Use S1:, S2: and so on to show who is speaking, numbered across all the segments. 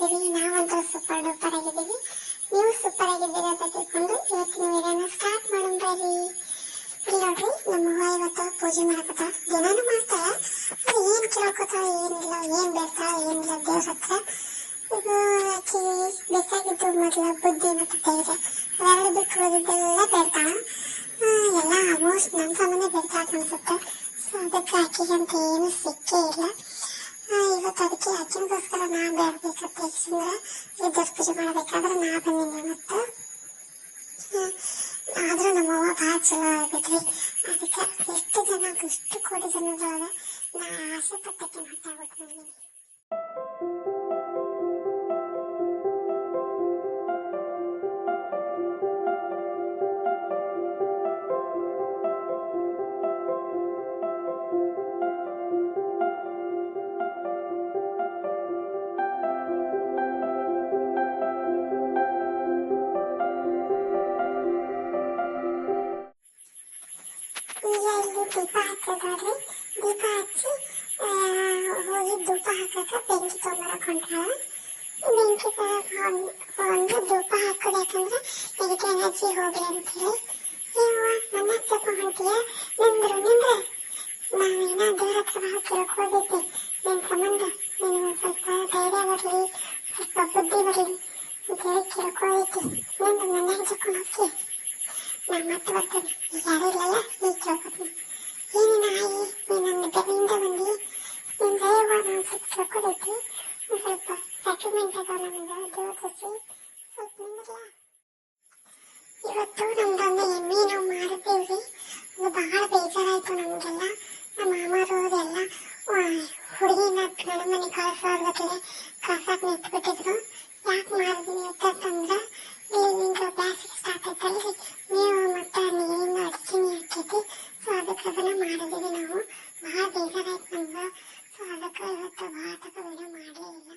S1: ಹೇಗಿದ್ದೀವಿ ನಾವಂತೂ super duper ಆಗಿದ್ದೀವಿ. ನೀವು ಸೂಪರ್ ಆಗಿದ್ದೀರಾ ಅಂತ ತಿಳ್ಕೊಂಡು ಇವತ್ತಿನ ವಿಡಿಯೋನ ಸ್ಟಾರ್ಟ್ ಮಾಡೋಣ ಬರ್ರಿ ಇಲ್ಲಿ ನೋಡ್ರಿ, ನಮ್ಮ ಅವ್ವ ಇವತ್ತು ಪೂಜೆ ಮಾಡಕತ್ತಾಳ ದಿನಾನು ಮಾಡ್ತಾಳ ಅದು ಏನ್ ಕೇಳ್ಕೊತಾಳ ಏನಿಲ್ಲ, ಏನು ಬೇಡ್ತಾಳ ಏನಿಲ್ಲ ದೇವ್ರ ಹತ್ರ. ಇದು ಆಕಿ ಬೇಕಾಗಿದ್ದು ಮೊದಲ ಬುದ್ಧಿ ಮತ್ತು ಧೈರ್ಯ. ಅವೆರಡು ಬಿಟ್ಟು ಉಳಿದಿದ್ದೆಲ್ಲ ಬೇಡ್ತಾಳ ಎಲ್ಲ ಆಲ್ಮೋಸ್ಟ್ ನಮ್ಮ ಸಾಮಾನ್ಯ ಬೇಡ್ತಾಳ ಅನ್ಸುತ್ತೆ. ಸೊ ಅದಕ್ಕೆ ಆಕಿಗೆ ಏನು ಸಿಕ್ಕೇ ಇಲ್ಲ. ಇವತ್ತು ಅದಕ್ಕೆ ಅಜ್ಜನಿಗೋಸ್ಕರ ನಾ ಬೇಡಬೇಕಂತ ಯಾಕಂದ್ರೆ ಈ ದೇವ್ರ ಪೂಜೆ ಮಾಡಬೇಕಾದ್ರೆ ನಾ ಬಂದಿನಿ ಮತ್ತು ಆದ್ರೂ ನಮ್ಮ ಅವ್ವ ಭಾಳ ಚಲೋ ಆಗಿದ್ರಿ ಅದಕ್ಕೆ ಎಷ್ಟು ಜನ ಎಷ್ಟು ಕೋಟಿ ಜನದೊಳಗೆ ನಾ ಆಸೆ ಪಟ್ಟಕ್ಕೆ ಮಾತಾಡ್ಬಿಟ್ಟು ಬಂದೀನಿ ಇಲ್ಲಿ ದೀಪ ಹಚ್ಚೋದಾದ್ರೆ ದೀಪ ಹಚ್ಚಿ ಹೋಗಿ ಧೂಪ ಹಾಕಕ್ಕೆ ಬೆಂಕಿ ತೊಗೊಂಬರಕ್ ಹೊಂಟಾಳ ಬೆಂಕಿ ಒಂದು ಧೂಪ ಹಾಕೋದು ಯಾಕಂದ್ರೆ ಇದಕ್ಕೆ ಎನರ್ಜಿ ಹೋಗ್ಲಿ ಅಂತೇಳಿ ನೀವು ನನ್ನ ಹಚ್ಚಕ್ಕೆ ಹೊಂಟಿಯ ನಿಂದ್ರು, ನಿಂದ್ರೆ ನಾವೇನ ದೇವ್ರ ಹತ್ರ ಭಾಳ ತಿಳ್ಕೋದಿದ್ದೆ ನಿನ್ ಸಂಬಂಧ, ನಿನಗೆ ಸ್ವಲ್ಪ ಧೈರ್ಯ ಬರಲಿ, ಸ್ವಲ್ಪ ಬುದ್ಧಿ ಬರಲಿ. ಅಂತೇಳಿ ನಿಂದು ಮನೆ ಹಚ್ಕೊಂಡು ಹೋಗ್ತೀಯ? ನಾ ಮತ್ತೆ ಬರ್ತೇನೆ. ಇಲ್ಲಲ್ಲ? ಈಗ ಕೇಳ್ಕೊತೀನಿ ಏನು ನಾಯಿ ನೀನು ನನ್ನ ಬೆನ್ನಿಂದ ಬಂದು ನಿನ್ನ ದಯವ ನಾನು ಸ್ವಲ್ಪ ಕೇಳ್ಕೊದೈತಿ ಸ್ವಲ್ಪ ಸೆಟಲ್ಮೆಂಟ್ ಅದಾವ ನಮ್ದು ದೇವದಸಿ ಸ್ವಲ್ಪ ಇವತ್ತು ನಮ್ದೊಂದು ಎಮ್ಮೆ ನಾವು ಮಾಡಿದ್ದೇವ್ರಿ ಅದು ಬಹಳ ಬೇಜಾರಾಯ್ತು ನಮಗೆಲ್ಲ. ನಮ್ಮ ಮಾಮರು ಅದೆಲ್ಲ ಹುಡುಗಿನ ಗಂಡ ಮನೆ ಕಳ್ಸಕ್ಕೆ ನಿಂತ್ಬಿಟ್ಟಿದ್ರು ಯಾಕೆ ಮಾಡಿದ್ವಿ ಅಂತಂದ್ರೆ ಇಲ್ಲಿ ನಿಂಗೆ ಬ್ಯಾಸಿಗೆ ಸ್ಟಾರ್ಟ್ ಆಯ್ತಲ್ರಿ ನೀವು ಮತ್ತೆ ನೀರಿನ ಅಡಚಿನಿ ಹಾಕೈತಿ ಸೊ ಅದಕ್ಕೆ ಅದನ್ನ ಮಾಡಿದ್ದೀವಿ ನಾವು ಭಾಳ ಬೇಜಾರಾಯ್ತು ನಮ್ಗೆ ಸೊ ಅದಕ್ಕೆ ಇವತ್ತು ಭಾಳ ತಕ ವಿಡಿಯೋ ಮಾಡಲೇ ಇಲ್ಲ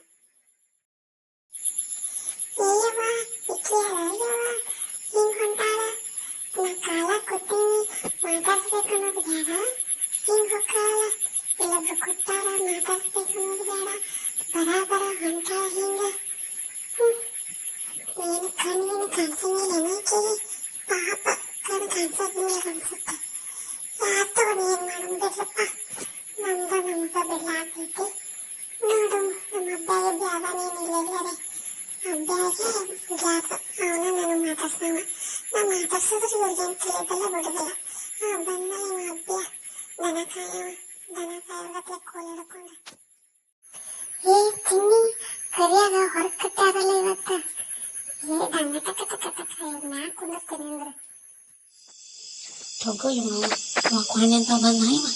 S1: ಏಯವ್ವ ಇಕ್ಕಿ ಅಯ್ಯವ್ವ ಹಿಂಗ್ ಹೊಂಟಾಳ ನಾ ಕಾಲ ಕೂತೀನಿ ಮಾತಾಡ್ಸ್ಬೇಕು ಅನ್ನೋದು ಬೇಡ ಹಿಂಗ್ ಹೊಕ್ಕಾಳ ಇಲ್ಲೊಬ್ರು ಕೊಟ್ಟಾರ, ಮಾತಾಡಿಸ್ಬೇಕು ಅನ್ನೋದು ಬೇಡ. ಬರ ಬರ ಹಿಂಗ. ಹ್ಮ್. ಏನು ಕಣ್ಣಿನ ಕಾಣಿಸಂಗಿಲ್ಲ ಏನೈತಿ ಪಾಪ, ಕಣ್ಣು ಕಾಣಿಸೋದಿಲ್ಲ ಅನ್ಸುತ್ತೆ. ಯಾರು ತಗೊಂಡು ಏನ್ ಮಾಡೋಣ ಬಿಡ್ರಪ್ಪ? ನಮ್ದು ನಮ್ದ ಬಿಡ್ಲ ಆಗ್ತೈತಿ ನೋಡು, ನಮ್ಮ ಅಬ್ಬ್ಯಾಗ ಬ್ಯಾಗನೇನಿಲ್ಲ ಎಲ್ಲರೇ ಅಬ್ಬಾಯಿಗೆ ಬ್ಯಾಗ ಅವನ ನಾನು ಮಾತಾಡ್ಸವ ನಾನು ಮಾತಾಡ್ಸಿದ್ರೆ ಇವ್ರಿಗೇನು ತಿಳಿದಲ್ಲ ಬಿಡುದಿಲ್ಲ. ಬಂದಲ್ಲ ಇವ ಅಬ್ಬ್ಯ ದನ ಕಾಯವ ದನ ಕಾಯೋಗತ್ಲೆ ಕೋಲ್ ಹಿಡ್ಕೊಂಡ ಏ ಚಿನ್ನಿ ಕರಿಯಾಗ ಹೊರಕಟ್ಟಾರಲ್ಲ ಇವತ್ತು ಏ ದಂಗ ಟಕ ಟಕ ಟಕ ನಾ ಕುಂದಿರ್ತೀನಿ ಅಂದ್ರೆ
S2: ತಗೋ ಇವ ಇವ ಕೋಣೆ ಅಂತ ಬಂದ ಇವ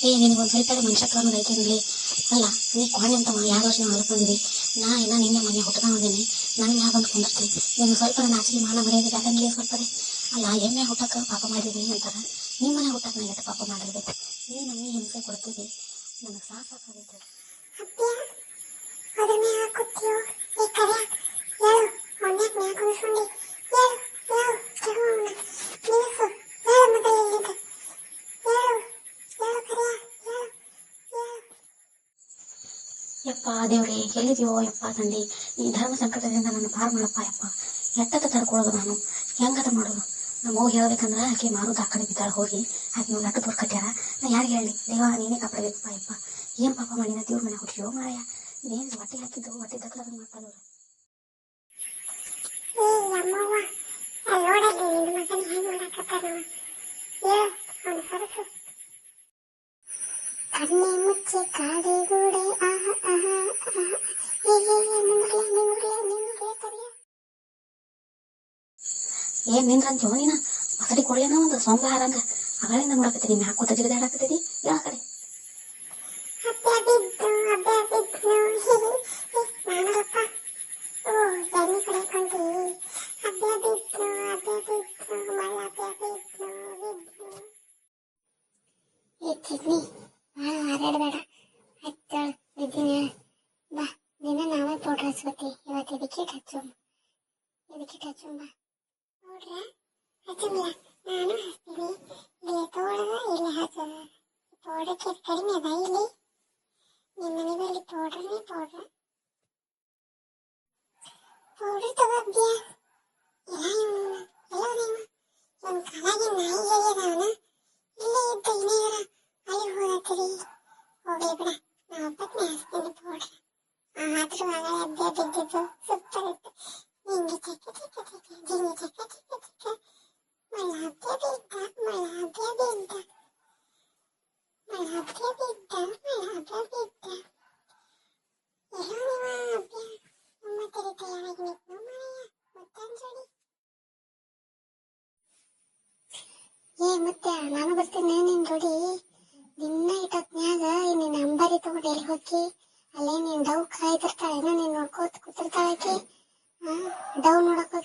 S2: ಏ ನಿನಗೊಂದು ಸ್ವಲ್ಪ ಮನುಷ್ಯತ್ವ ಅನ್ನೋದು ಐತೇನ್ಲಿ ಅಲ್ಲ ನೀ ಕೋಣೆ ಅಂತ ಯಾರು ವರ್ಷ ನಾವು ನಾ ಇನ್ನ ನಿನ್ನೆ ಮನೆ ಹುಟ್ಕೊಂಡ್ ಬಂದೀನಿ ನನ್ನ ಯಾವ ಬಂದು ಕುಂದಿರ್ತೀನಿ ನಿಮ್ಗೆ ಸ್ವಲ್ಪ ನಾಚಿಕೆ ಮಾನ ಮರ್ಯಾದೆ ಬೇಕಂಗಿಲ್ಲ ಸ್ವಲ್ಪ ಅಲ್ಲ ಎಮ್ಮೆ ಹುಟ್ಟಕ್ಕೆ ಪಾಪ ಮಾಡಿದೀನಿ ಅಂತಾರೆ ನಿಮ್ಮ ಮನೆ ಹುಟ್ಟಕ್ಕೆ ನಾ ಎಷ್ಟು ಪಾಪ ಮಾಡಿರ್ಬೇಕು ನೀ ನಮಗೆ ಹಿಂಸೆ ಕೊಡ್ತೀವಿ ನನಗೆ ಸಾಕು ಸಾಕಾಗೈತೆ ಯಪ್ಪ ದೇವ್ರಿ ಎಲ್ಲಿದೆಯೋ ಯಪ್ಪ ತಂದೆ. ಈ ಧರ್ಮ ಸಂಕಟದಿಂದ ನನ್ನ ಪಾರು ಮಾಡಪ್ಪ ಯಪ್ಪ. ಎಟ್ಟದ ತಡ್ಕೊಳ್ಳೋದು ನಾನು? ಹೆಂಗದ ಮಾಡೋದು? ನಮ್ಮ ಹೋಗಿ ಹೇಳ್ಬೇಕಂದ್ರೆ, ಆಕೆ ಮಾರುದು ಆ ಕಡೆ ಬಿದ್ದಾಳ, ಹೋಗಿ. ಆಕೆ ನೀವು ನಟ್ಟು ದೂರ ಕಟ್ಟ್ಯಾರ ನಾ ಯಾರಿಗೆ ಹೇಳಿ ದೇವ, ನೀನೇ ಕಾಪಾಡಬೇಕಪ್ಪ ಯಪ್ಪ ಏನ್ ಪಾಪ ಮಾಡಿನ ದೇವ್ರ ಮನೆ ಹುಟ್ಟಿಯೋ ಮಾರಾಯ. ನೀನು ಹೊಟ್ಟೆ ಹಾಕಿದ್ದು, ಹೊಟ್ಟೆ
S1: ಹೇಳು ಅವನು ಸರಸು. ಕಣ್ಣೆ ಮುಚ್ಚಿ ಕಾಡಿಗೂಡೆ ಆಹ ಆಹ ಆಹ ಏ ಏ
S2: ಏನ್ ನಿಂದ್ರಂತೀವೋ ನೀನ? ಮಸಡಿ ಕೊಡ್ಲೇನ ಒಂದು ಸೊಂಬ ಹಾರಂಗ ಅಗಳಿಂದ ನೋಡಕತ್ತೀನಿ ಮ್ಯಾಕ್ ಕೂತ ಜಿಗದಾಡಕತ್ತೀರಿ ಯಾವ ಕಡೆ.
S1: ಬಾ ದಿನ ನಾವೇ ಪೌಡ್ರ್ ಹಚ್ಕೋತಿ ಇವತ್ತು ಇದಕ್ಕೆ ಹಚ್ಚು ಇದಕ್ಕೆ ಹಚ್ಚು ಬಾ ると思ってや。偉いもんは、偉いもんは、その体にないよりだよな。ずーっといながら、あれほらつり、おべぶら、なおぱくなすてにぽら。ああ、とわがやべべべべ、すっぱれて、人気ちゃかちゃかちゃか、人気ちゃかちゃかちゃか。मला प्याबिंदा मला प्याबिंदा मला प्याबिंदा मला प्याबिंदा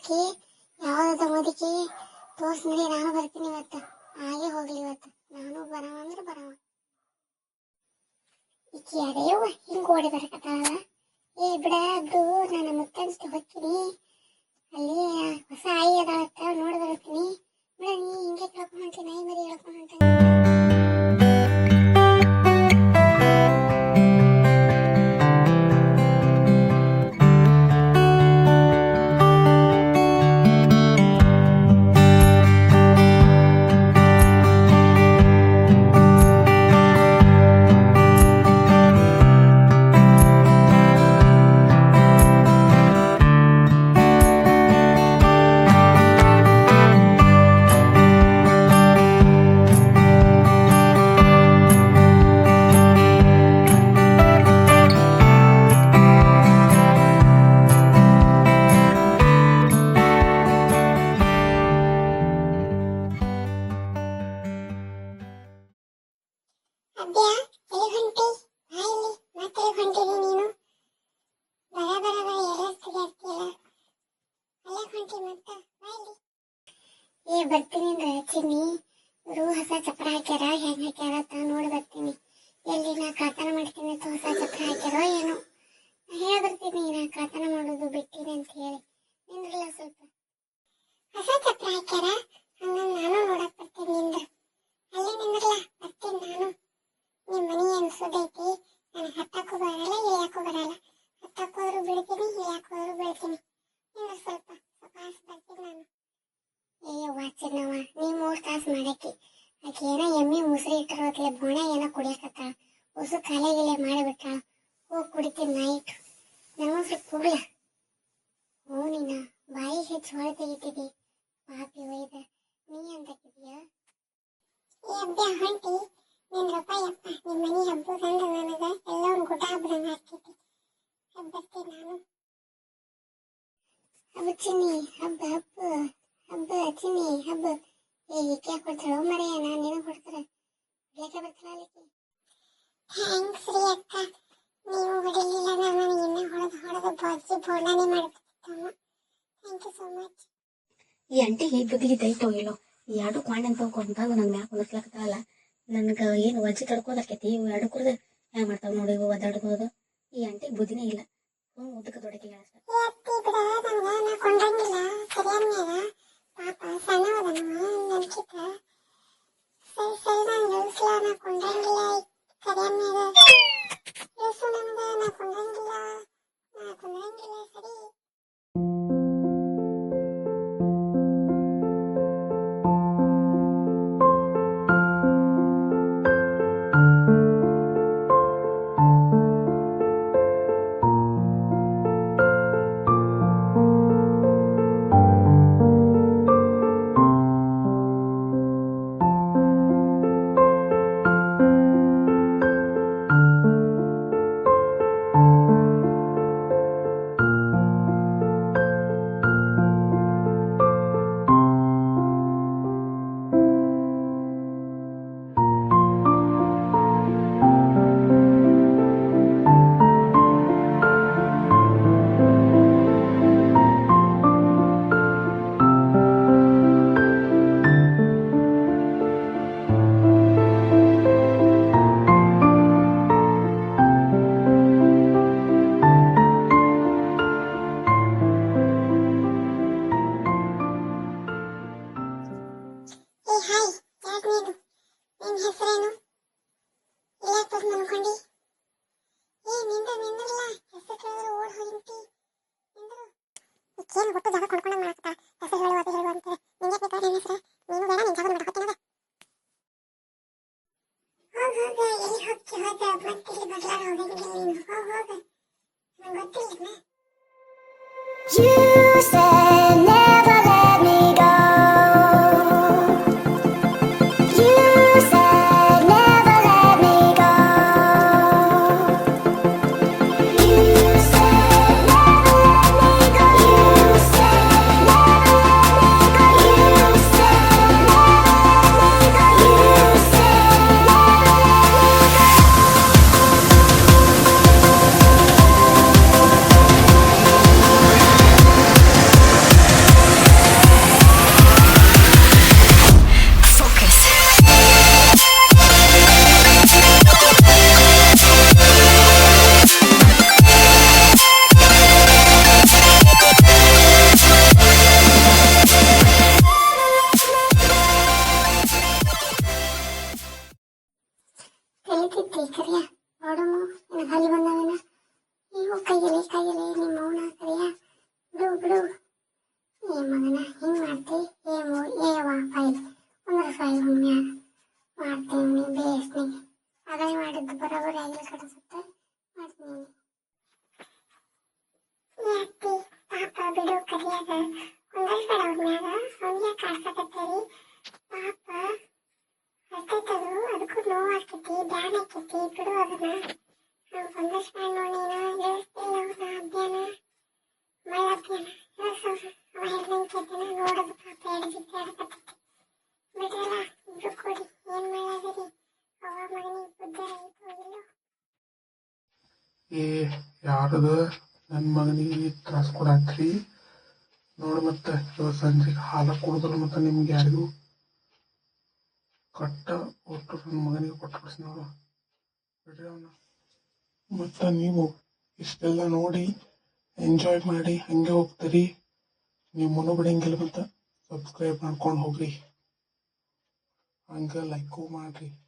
S1: ಹೋಗಿ ಯಾವ್ದದ ಮುದುಕಿ ತೋರ್ಸ್ ನಡಿ ನಾನು ಬರ್ತೀನಿ ಇವತ್ತು. ಹಾಗೆ ಹೋಗ್ಲಿ ಇವತ್ತು. ನಾನು ಬರವ ಅಂದ್ರೆ ಬರವ. ಈಕಿ ಅದೇವ ಹಿಂಗ್ ಓಡಿ ಬರಕತ್ತಾಳ. ಏ ಬಿಡ, ಅದು ನನ್ನ ಮುತ್ತನ್ಸ್ತಿ ಹೋಗ್ತೀನಿ ಅಲ್ಲಿ ಹೊಸ ಆಯಿ ಅದಾಳತ್ತ, ನೋಡಿ ಬರ್ತೀನಿ. ಬಿಡ, ನೀ ಹಿಂಗೆ ಕೇಳ್ಕೊಂಡ್ ನಾಯಿ ಮರಿ ಹೇಳ್ಕೊಂಡ್ ನನಗೂ ಸ್ವಲ್ಪ ಕುಡ್ಲ ಹ್ಞೂ ನೀನ ಬಾಯಿ ಹೆಚ್ಚು ಹೊರ ತೆಗಿತಿದಿ ಪಾಪಿ ಒಯ್ದ, ನೀ ಅಂತಕಿದ್ಯಾ ಏ ಅಬ್ಬೆ ಹೊಂಟಿ ನಿಂದ್ರಪ್ಪ ಯಪ್ಪ ನಿಮ್ ಮನಿ ಹಬ್ಬದಂದ್ರೆ ನನಗೆ ಎಲ್ಲ ಒಂದು ಹಬ್ಬದಂಗ ಆಗ್ತೈತಿ. ಹಬ್ಬರ್ತೀನಿ ನಾನು ಹಬ್ಬ ಚಿನ್ನಿ, ಹಬ್ಬ ಹಬ್ಬ ಹಬ್ಬ ಚಿನ್ನಿ, ಹಬ್ಬ. ಏ ಈಕೆ ಕೊಡ್ತಾಳ ಮರೆಯ, ನಾನು ನಿನಗೆ ಕೊಡ್ತಾರ. ಬೇಕ ಬರ್ತಾಳ ಅಲ್ಲಿಗೆ? ಥ್ಯಾಂಕ್ಸ್ ರೀ ಅಕ್ಕ. ನೀವು ಹೊಡಿಲಿಲ್ಲ ನಾನು ಇನ್ನೂ ಹೊಡೆದು ಹೊಡೆದು ಬಾಜಿ ಬೋಂಡಾನೆ ಮಾಡ್ತಿದ್ದಮ್ಮ ಥ್ಯಾಂಕ್ ಯು ಸೋ ಮಚ್
S2: ಈ ಅಂಟಿಗೆ ಬುದ್ಧಿಗೆ ದೈತೋ ಇಲ್ಲೋ ಈ ಎರಡು ಕ್ವಾಂಡ್ ಅಂತ ಕೊಂಡಾಗ ನನ್ ಮ್ಯಾಗ ಕುಂದರ್ಸ್ಲಕತ್ತಾವಲ್ಲ ನನಗೆ ಏನು ವಜ್ಜಿ ತಡ್ಕೋದಕ್ಕೈತಿ ಇವು ಎರಡು ಕುಡ್ದು ಹ್ಯಾಂಗ ಮಾಡ್ತಾವ ನೋಡಿ ಇವು ಒದ್ದಾಡ್ಕೋದು ಈ ಅಂಟಿಗೆ ಬುದ್ಧಿನೇ ಇಲ್ಲ. ಹ್ಞೂ ಉದ್ದಕ ದೊಡಕಿಗೆ ಅಷ್ಟ
S3: said
S1: ನಿಮ್ಮ ಮೌನ ಕರಿಯ ಬಿಡು ಬಿಡು. ಏ ಮಗನ, ಹಿಂಗ್ ಮಾಡ್ತಿ? ಏ ಮೋ, ಏ ವಾ, ಫೈಲ್. ಒಂದ್ರ ಫೈಲ್ ಒಮ್ಮೆ ಮಾಡ್ತೀನಿ, ನೀ ಬೇಸ್ನಿ ಅದೇ ಮಾಡಿದ್ದು ಬರೋಬರಿ ಆಗಿಲ್ಲ ಕಡಿಸುತ್ತೆ ಮಾಡ್ತೀನಿ. ಯಾಕೆ ಪಾಪ ಬಿಡು, ಕರಿಯಾಗ. ಒಂದಲ್ ಬೇಡ ಅವ್ನ್ಯಾಗ ಅವ್ನಿಗೆ ಕಾಡ್ಸಕತ್ತೇರಿ ಪಾಪ ಅಷ್ಟೈತದು ಅದಕ್ಕೂ ನೋವು ಆಕೈತಿ ಬ್ಯಾನ್ ಹಾಕೈತಿ. ಬಿಡು ಅದನ್ನ. ಒಂದಷ್ಟು ಮಾಡಿ ನೋಡಿ ನಾನು ಅವ್ನ ಅಭ್ಯಾನ ಮಳೆ ಅಭ್ಯಾನ ಅವ ಹೇಳ್ದಂಗೆ ಕೇಳ್ತಾನ ನೋಡೋದು ಪಾಪ ಕೂಡಿ ಏನ್ ಮಾಡದಿರಿ ಅವ ಮಗನಿಗೆ ಬುದ್ಧ ಆಯ್ತು ಇಲ್ಲ
S4: ಏ ಯಾರದ ನನ್ನ ಮಗನಿಗೆ ತ್ರಾಸ ಕೊಡಾತ್ರಿ ನೋಡಿ ಮತ್ತೆ ಇವತ್ತು ಸಂಜೆಗೆ ಹಾಲ ಕುಡಿದ್ರು ಮತ್ತೆ ನಿಮ್ಗೆ ಯಾರಿಗೂ ಕಟ್ಟ ಒಟ್ಟು ನನ್ನ ಮಗನಿಗೆ ಕೊಟ್ಟು ಬಿಡಿಸಿ ನೋಡು. ಬಿಡ್ರಿ ಮತ್ತು ನೀವು ಇಷ್ಟೆಲ್ಲ ನೋಡಿ ಎಂಜಾಯ್ ಮಾಡಿ, ಹಂಗೆ ಹೋಗ್ತೀರಿ. ನೀವು ಮುನ್ನು ಬಿಡಂಗಿಲ್ಲ ಮತ್ತು. ಸಬ್ಸ್ಕ್ರೈಬ್ ಮಾಡ್ಕೊಂಡು ಹೋಗ್ರಿ. ಹಂಗೆ ಲೈಕು ಮಾಡಿರಿ.